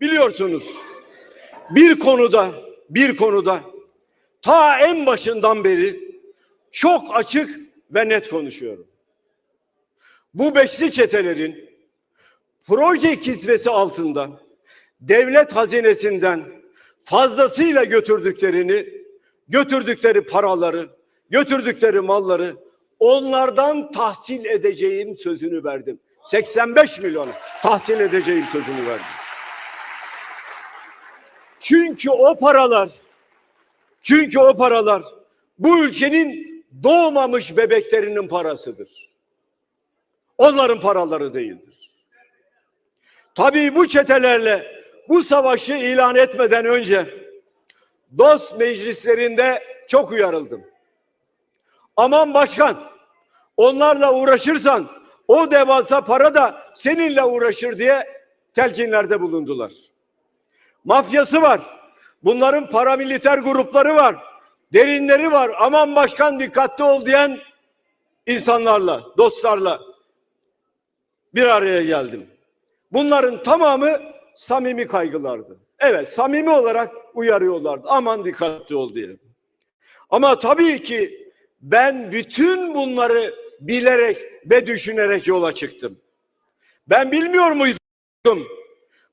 Biliyorsunuz bir konuda bir konuda ta en başından beri çok açık ve net konuşuyorum. Bu beşli çetelerin proje kisvesi altında devlet hazinesinden fazlasıyla götürdüklerini, götürdükleri paraları, götürdükleri malları onlardan tahsil edeceğim sözünü verdim. 85 milyon tahsil edeceğim sözünü verdim. Çünkü o paralar çünkü o paralar bu ülkenin doğmamış bebeklerinin parasıdır. Onların paraları değildir. Tabii bu çetelerle bu savaşı ilan etmeden önce dost meclislerinde çok uyarıldım. Aman başkan onlarla uğraşırsan o devasa para da seninle uğraşır diye telkinlerde bulundular. Mafyası var. Bunların paramiliter grupları var. Derinleri var. Aman başkan dikkatli ol diyen insanlarla, dostlarla bir araya geldim. Bunların tamamı samimi kaygılardı. Evet, samimi olarak uyarıyorlardı. Aman dikkatli ol diye. Ama tabii ki ben bütün bunları bilerek ve düşünerek yola çıktım. Ben bilmiyor muydum?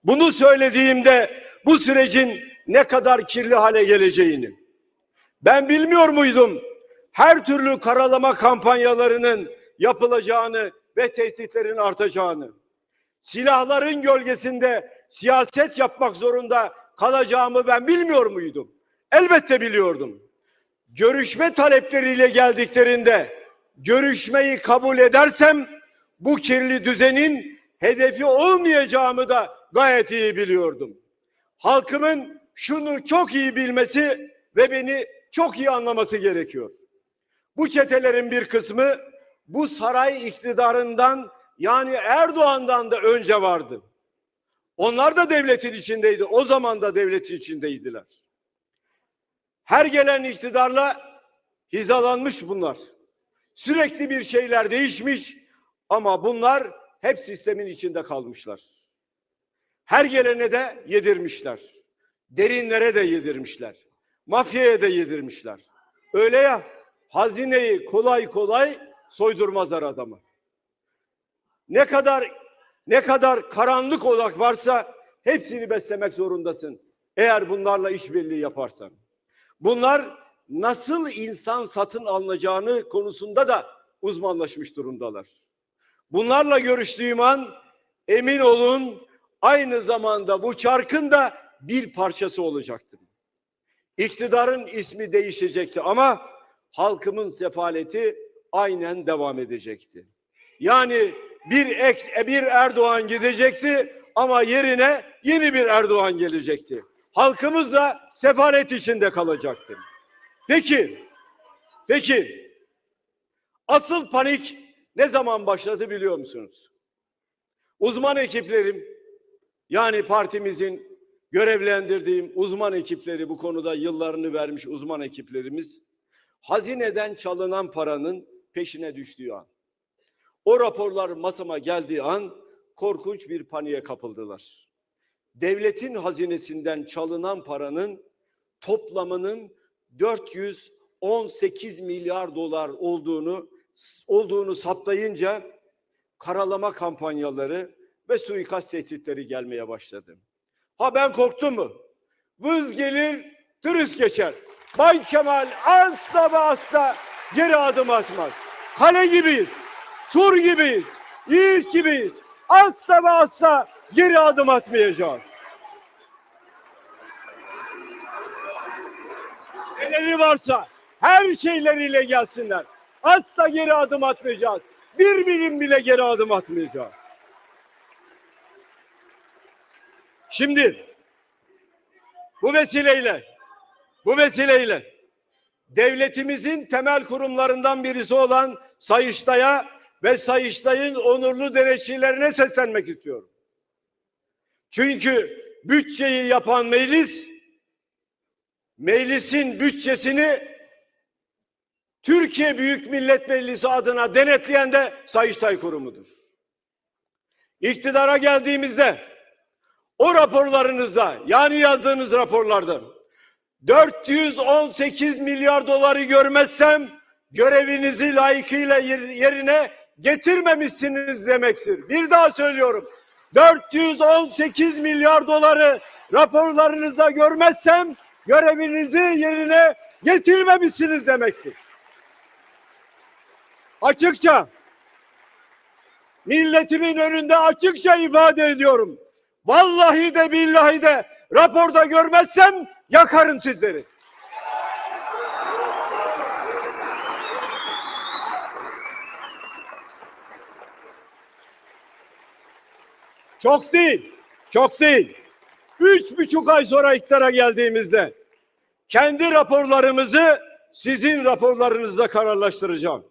Bunu söylediğimde bu sürecin ne kadar kirli hale geleceğini. Ben bilmiyor muydum? Her türlü karalama kampanyalarının yapılacağını ve tehditlerin artacağını. Silahların gölgesinde siyaset yapmak zorunda kalacağımı ben bilmiyor muydum? Elbette biliyordum. Görüşme talepleriyle geldiklerinde görüşmeyi kabul edersem bu kirli düzenin hedefi olmayacağımı da gayet iyi biliyordum. Halkımın şunu çok iyi bilmesi ve beni çok iyi anlaması gerekiyor. Bu çetelerin bir kısmı bu saray iktidarından yani Erdoğan'dan da önce vardı. Onlar da devletin içindeydi. O zaman da devletin içindeydiler. Her gelen iktidarla hizalanmış bunlar. Sürekli bir şeyler değişmiş ama bunlar hep sistemin içinde kalmışlar. Her gelene de yedirmişler. Derinlere de yedirmişler. Mafyaya da yedirmişler. Öyle ya hazineyi kolay kolay soydurmazlar adamı. Ne kadar ne kadar karanlık odak varsa hepsini beslemek zorundasın. Eğer bunlarla işbirliği yaparsan. Bunlar nasıl insan satın alınacağını konusunda da uzmanlaşmış durumdalar. Bunlarla görüştüğüm an emin olun aynı zamanda bu çarkın da bir parçası olacaktım. İktidarın ismi değişecekti ama halkımın sefaleti aynen devam edecekti. Yani bir ek, bir Erdoğan gidecekti ama yerine yeni bir Erdoğan gelecekti. Halkımız da sefalet içinde kalacaktı. Peki, peki asıl panik ne zaman başladı biliyor musunuz? Uzman ekiplerim yani partimizin görevlendirdiğim uzman ekipleri bu konuda yıllarını vermiş uzman ekiplerimiz hazineden çalınan paranın peşine düştüğü an. O raporlar masama geldiği an korkunç bir paniğe kapıldılar. Devletin hazinesinden çalınan paranın toplamının 418 milyar dolar olduğunu olduğunu saptayınca karalama kampanyaları ve suikast tehditleri gelmeye başladı. Ha ben korktum mu? Vız gelir, turist geçer. Bay Kemal asla ve asla geri adım atmaz. Kale gibiyiz, sur gibiyiz, yiğit gibiyiz. Asla ve asla geri adım atmayacağız. Neleri varsa her şeyleriyle gelsinler. Asla geri adım atmayacağız. Bir milim bile geri adım atmayacağız. Şimdi bu vesileyle bu vesileyle devletimizin temel kurumlarından birisi olan Sayıştay'a ve Sayıştay'ın onurlu denetçilerine seslenmek istiyorum. Çünkü bütçeyi yapan meclis meclisin bütçesini Türkiye Büyük Millet Meclisi adına denetleyen de Sayıştay Kurumu'dur. İktidara geldiğimizde o raporlarınızda yani yazdığınız raporlarda 418 milyar doları görmezsem görevinizi layıkıyla yer- yerine getirmemişsiniz demektir. Bir daha söylüyorum. 418 milyar doları raporlarınızda görmezsem görevinizi yerine getirmemişsiniz demektir. Açıkça milletimin önünde açıkça ifade ediyorum. Vallahi de billahi de raporda görmezsem yakarım sizleri. Çok değil, çok değil. Üç buçuk ay sonra iktidara geldiğimizde kendi raporlarımızı sizin raporlarınızla kararlaştıracağım.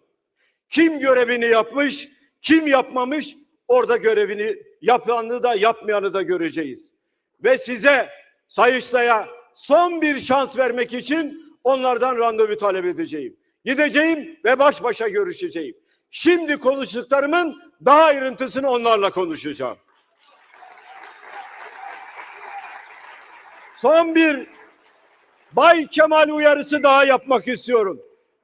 Kim görevini yapmış, kim yapmamış orada görevini yapanı da yapmayanı da göreceğiz. Ve size Sayıştay'a son bir şans vermek için onlardan randevu talep edeceğim. Gideceğim ve baş başa görüşeceğim. Şimdi konuştuklarımın daha ayrıntısını onlarla konuşacağım. Son bir Bay Kemal uyarısı daha yapmak istiyorum.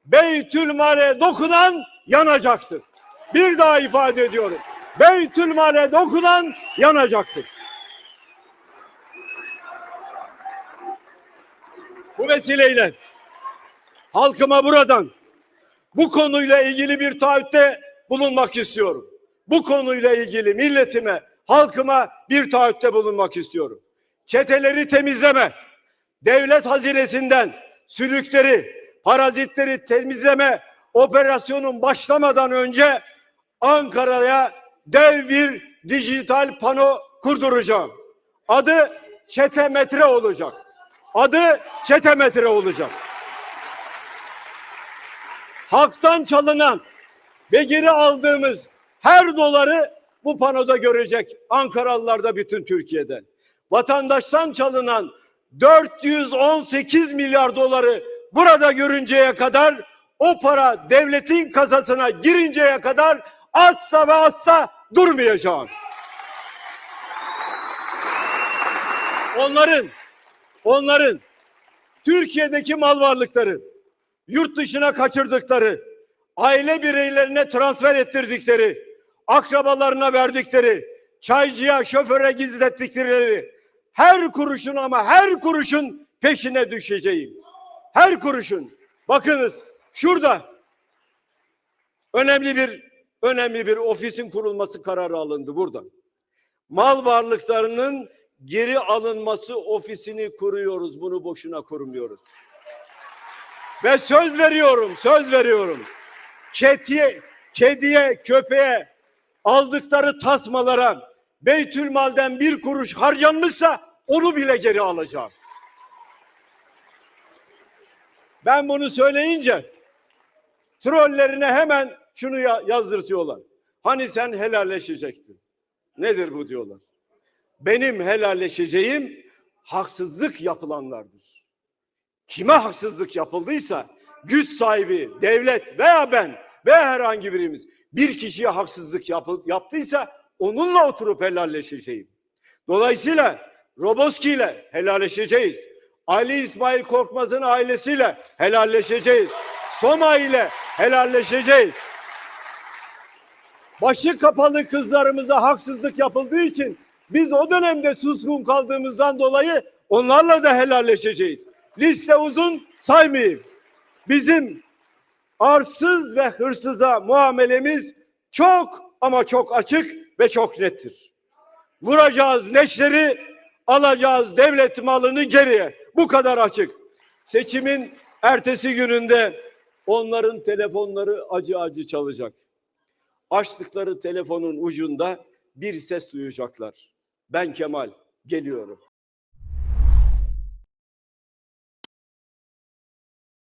Beytülmale dokunan yanacaktır. Bir daha ifade ediyorum. Beytülmale dokunan yanacaktır. Bu vesileyle halkıma buradan bu konuyla ilgili bir taahhütte bulunmak istiyorum. Bu konuyla ilgili milletime, halkıma bir taahhütte bulunmak istiyorum. Çeteleri temizleme, devlet hazinesinden sülükleri, parazitleri temizleme operasyonun başlamadan önce Ankara'ya dev bir dijital pano kurduracağım. Adı çete metre olacak. Adı çete metre olacak. Halktan çalınan ve geri aldığımız her doları bu panoda görecek Ankaralılar da bütün Türkiye'den. Vatandaştan çalınan 418 milyar doları burada görünceye kadar o para devletin kasasına girinceye kadar asla ve asla durmayacağım. Onların onların Türkiye'deki mal varlıkları, yurt dışına kaçırdıkları, aile bireylerine transfer ettirdikleri, akrabalarına verdikleri, çaycıya, şoföre gizlettikleri her kuruşun ama her kuruşun peşine düşeceğim. Her kuruşun. Bakınız şurada önemli bir önemli bir ofisin kurulması kararı alındı burada. Mal varlıklarının geri alınması ofisini kuruyoruz. Bunu boşuna kurmuyoruz. Ve söz veriyorum, söz veriyorum. Kediye, kediye, köpeğe aldıkları tasmalara Beytülmal'den bir kuruş harcanmışsa onu bile geri alacağım. Ben bunu söyleyince trollerine hemen şunu ya- yazdırtıyorlar. Hani sen helalleşecektin. Nedir bu diyorlar. Benim helalleşeceğim haksızlık yapılanlardır. Kime haksızlık yapıldıysa güç sahibi, devlet veya ben veya herhangi birimiz bir kişiye haksızlık yapı- yaptıysa onunla oturup helalleşeceğim. Dolayısıyla Roboski ile helalleşeceğiz. Ali İsmail Korkmaz'ın ailesiyle helalleşeceğiz. Soma ile helalleşeceğiz. Başı kapalı kızlarımıza haksızlık yapıldığı için biz o dönemde suskun kaldığımızdan dolayı onlarla da helalleşeceğiz. Liste uzun saymayayım. Bizim arsız ve hırsıza muamelemiz çok ama çok açık ve çok nettir. Vuracağız neşleri, alacağız devlet malını geriye. Bu kadar açık. Seçimin ertesi gününde onların telefonları acı acı çalacak. Açtıkları telefonun ucunda bir ses duyacaklar. Ben Kemal geliyorum.